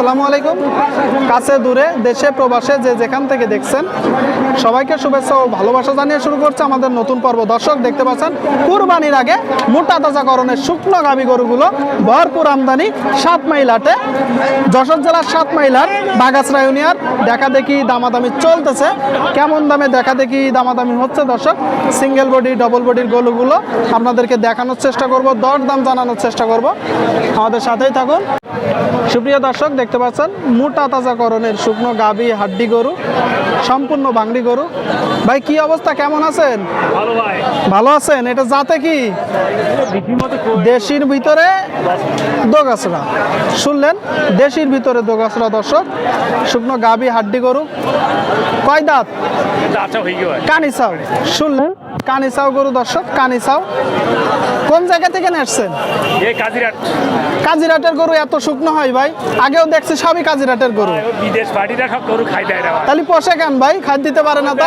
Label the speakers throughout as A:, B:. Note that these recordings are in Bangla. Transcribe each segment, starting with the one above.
A: আসসালামু আলাইকুম। কাছে দূরে, দেশে, প্রবাসে যে যেখান থেকে দেখছেন, সবাইকে শুভেচ্ছা ও ভালোবাসা জানিয়ে শুরু করছে আমাদের নতুন পর্ব। দর্শক, দেখতে পাচ্ছেন, কুরবানির আগে মোটা তাজাকরণের শুকনো গাভী গরুগুলো ভরপুর আমদানি সাত মাইল হাটে। যশোর জেলার সাত মাইল হাট বাগাসরা ইউনিয়ন। দেখা দেখি দামাদামি চলতেছে। কেমন দামে দেখা দেখি দামাদামি হচ্ছে দর্শক? সিঙ্গেল বডি ডবল বডির গরুগুলো আপনাদেরকে দেখানোর চেষ্টা করব দর দাম জানানোর চেষ্টা করব। আমাদের সাথেই থাকুন। সুপ্রিয় দর্শক দেখতে পাচ্ছেন মোটা তাজাকরণের শুকনো গাবি হাড্ডি গরু সম্পূর্ণ বাংলি গরু। ভাই কি অবস্থা? কেমন আছেন?
B: ভালো ভাই।
A: ভালো আছেন? এটা যাতে কি? দেশির ভিতরে দোগাছড়া। শুনলেন দেশির ভিতরে দোগাছড়া দর্শক শুকনো গাবি হাড্ডি গরু। কয় দাঁত? কানিসাও শুনলেন কানিসাও গরু দর্শক কানিসাও কোন জায়গা থেকে আসছেন?
B: এই কাজিরাট।
A: কাজিরাটের গরু এত শুকনো হয় ভাই আগেও দেখছি সবই কাজিরাটের গরু।
B: বিদেশ পার্টিরা সব গরু খাই দেয় না
A: তাহলে পোষে কেন ভাই? খাদ দিতে পারে না তো?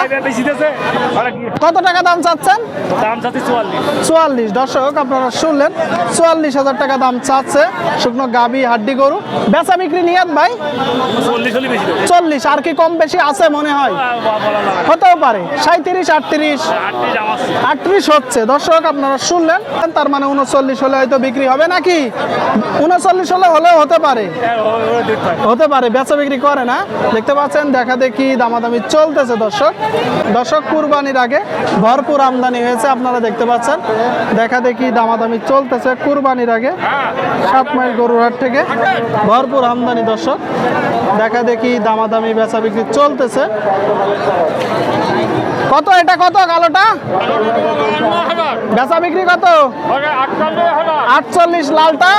A: কত টাকা দাম চাচ্ছেন?
B: দাম চাচ্ছে চুয়াল্লিশ।
A: চুয়াল্লিশ। দর্শক আপনারা শুনলেন চুয়াল্লিশ হাজার টাকা দাম চাচ্ছে শুকনো গাবি হাড্ডি গরু। বেচা বিক্রি নিয়াত ভাই?
B: চল্লিশ
A: আর কি কম বেশি আছে মনে হয়? হতেও পারে। সাঁত্রিশ আটত্রিশ। আটত্রিশ হচ্ছে। দর্শক আপনারা শুনলেন তার মানে উনচল্লিশ হলে হয়তো বিক্রি হবে নাকি? উনচল্লিশ হলে হলেও হতে পারে।
B: হ্যাঁ।
A: হতে পারে বেচা বিক্রি করে না। দেখতে পাচ্ছেন দেখা দেখি দামাদামি চলতেছে দর্শক। দর্শক কুরবানির আগে ভরপুর আমদানি হয়েছে আপনারা দেখতে পাচ্ছেন। দেখা দেখি দামাদামি চলতেছে কুরবানির আগে সাত মাইল গরুরহাট থেকে ভরপুর আমদানি দর্শক। দেখা দেখি দামাদামি বেচা বিক্রি চলতেছে। কত এটা কত কালোটা? বেচা বিক্রি কত? আটচল্লিশ লালটা?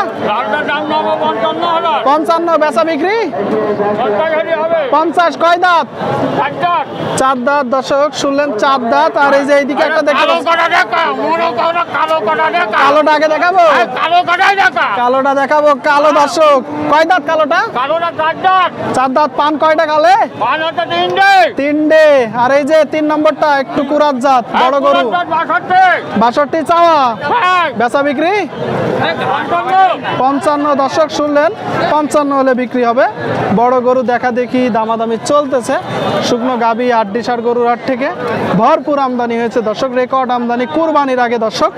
A: পঞ্চান্ন বেচা বিক্রি? পঞ্চাশ কয় দাঁত? চার দাঁত। দর্শক শুনলেন চার দাঁত আর এই যে এইদিকে একটা দেখতে পাচ্ছি। কালোটা আগে দেখাবো? কালোটা দেখাবো কালো দর্শক। কয় দাঁত কালোটা? চার দাঁত। পান কয়টা কালে? তিনটে। আর এই যে তিন নম্বরটা একটু কুরাত জাত বড় গরু। বাষট্টি চাওয়া। বেচা বিক্রি? পঞ্চান্ন দর্শক শুনলেন পঞ্চান্ন হলে বিক্রি হবে। বড় গরু দেখা দেখি দামাদামি চলতেছে। শুকনো গাবি আড্ডি সার গরুর হাট থেকে ভরপুর আমদানি হয়েছে। দর্শক রেকর্ড আমদানি কুরবানির আগে দর্শক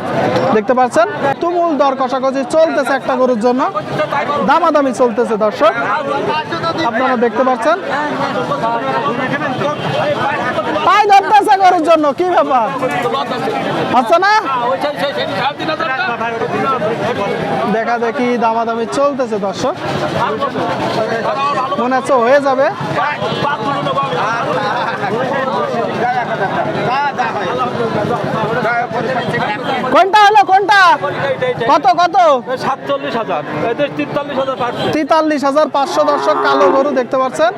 A: দেখতে পাচ্ছেন তুমুল দর কষাকষি চলতেছে একটা গরুর জন্য। দামাদামি চলতেছে দর্শক। আপনারা দেখতে পাচ্ছেন। জন্য? কি ব্যাপার? আচ্ছা না? দেখা দেখি দামাদামি চলতেছে দর্শক। মনে হচ্ছে হয়ে যাবে। কোনটা হলো কোনটা? কত কত?
B: সাতচল্লিশ হাজার। এদের হাজার
A: তেতাল্লিশ হাজার পাঁচশো দর্শক কালো গরু দেখতে পাচ্ছেন।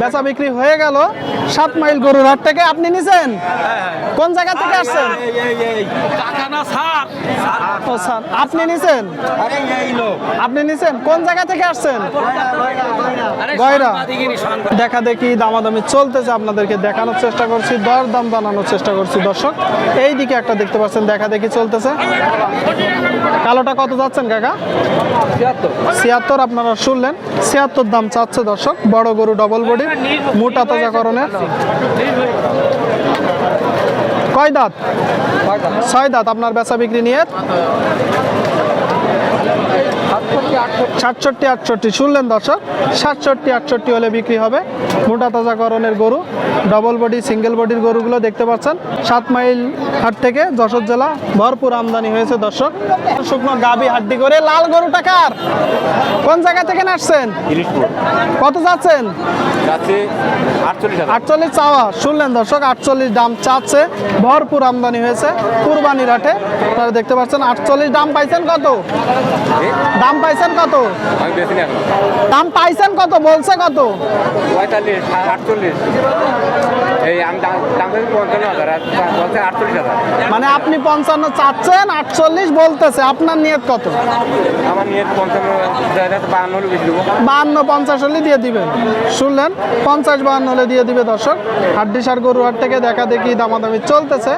A: বেচা বিক্রি হয়ে গেল সাত মাইল গরুর হাট থেকে। আপনি নিছেন? কোন জায়গা থেকে আসছেন? ও স্যার আপনি নিছেন? আপনি নিছেন? কোন জায়গা থেকে আসছেন? গয়রা। দেখা দেখি দামাদামি চলতেছে। আপনাদেরকে দেখানোর চেষ্টা করছি দর দাম জানানোর চেষ্টা করছি দর্শক। এই দিকে একটা দেখতে পাচ্ছেন দেখা দেখি চলতেছে। কালোটা কত যাচ্ছেন, কাকা? ছিয়াত্তর, আপনারা শুনলেন। ছিয়াত্তর দাম চাচ্ছে দর্শক, বড় গরু ডবল বডি মোটা তাজাকরণের। কয় দাঁত? ছয় দাঁত, আপনার বেচা বিক্রি নিয়ে। সাতষট্টি আটষট্টি শুনলেন দর্শক? সাতষট্টি আটষট্টি হলে বিক্রি হবে। মোটা তাজাকরণের গরু ডবল বডি সিঙ্গেল বডির গরুগুলো দেখতে পাচ্ছেন। সাত মাইল হাট থেকে যশোর জেলা ভরপুর আমদানি হয়েছে দর্শক। শুকনো গাবি হাড্ডি করে লাল গরু টাকার কোন জায়গা থেকে আসছেন কত যাচ্ছেন?
B: যাচ্ছে আটচল্লিশ
A: চাওয়া। শুনলেন দর্শক আটচল্লিশ দাম চাচ্ছে। ভরপুর আমদানি হয়েছে কুরবানির হাটে। আপনারা দেখতে পাচ্ছেন আটচল্লিশ দাম পাইছেন কত? দাম পাইছেন কত? দাম পাইছেন কত? বলছে কত?
B: পঁয়তাল্লিশ আটচল্লিশ। এই আমি
A: মানে আপনি পঞ্চান্ন চাচ্ছেন আটচল্লিশ বলতেছে আপনার নিয়ত কত?
B: আমার নিয়ে পঞ্চান্ন বাহান্ন
A: পঞ্চাশ হলে দিয়ে দিবেন। শুনলেন? পঞ্চাশ বাহান্ন হলে দিয়ে দিবে দর্শক। হাড্ডিসার গরু হাট থেকে দেখা দেখি দামাদামি চলতেছে।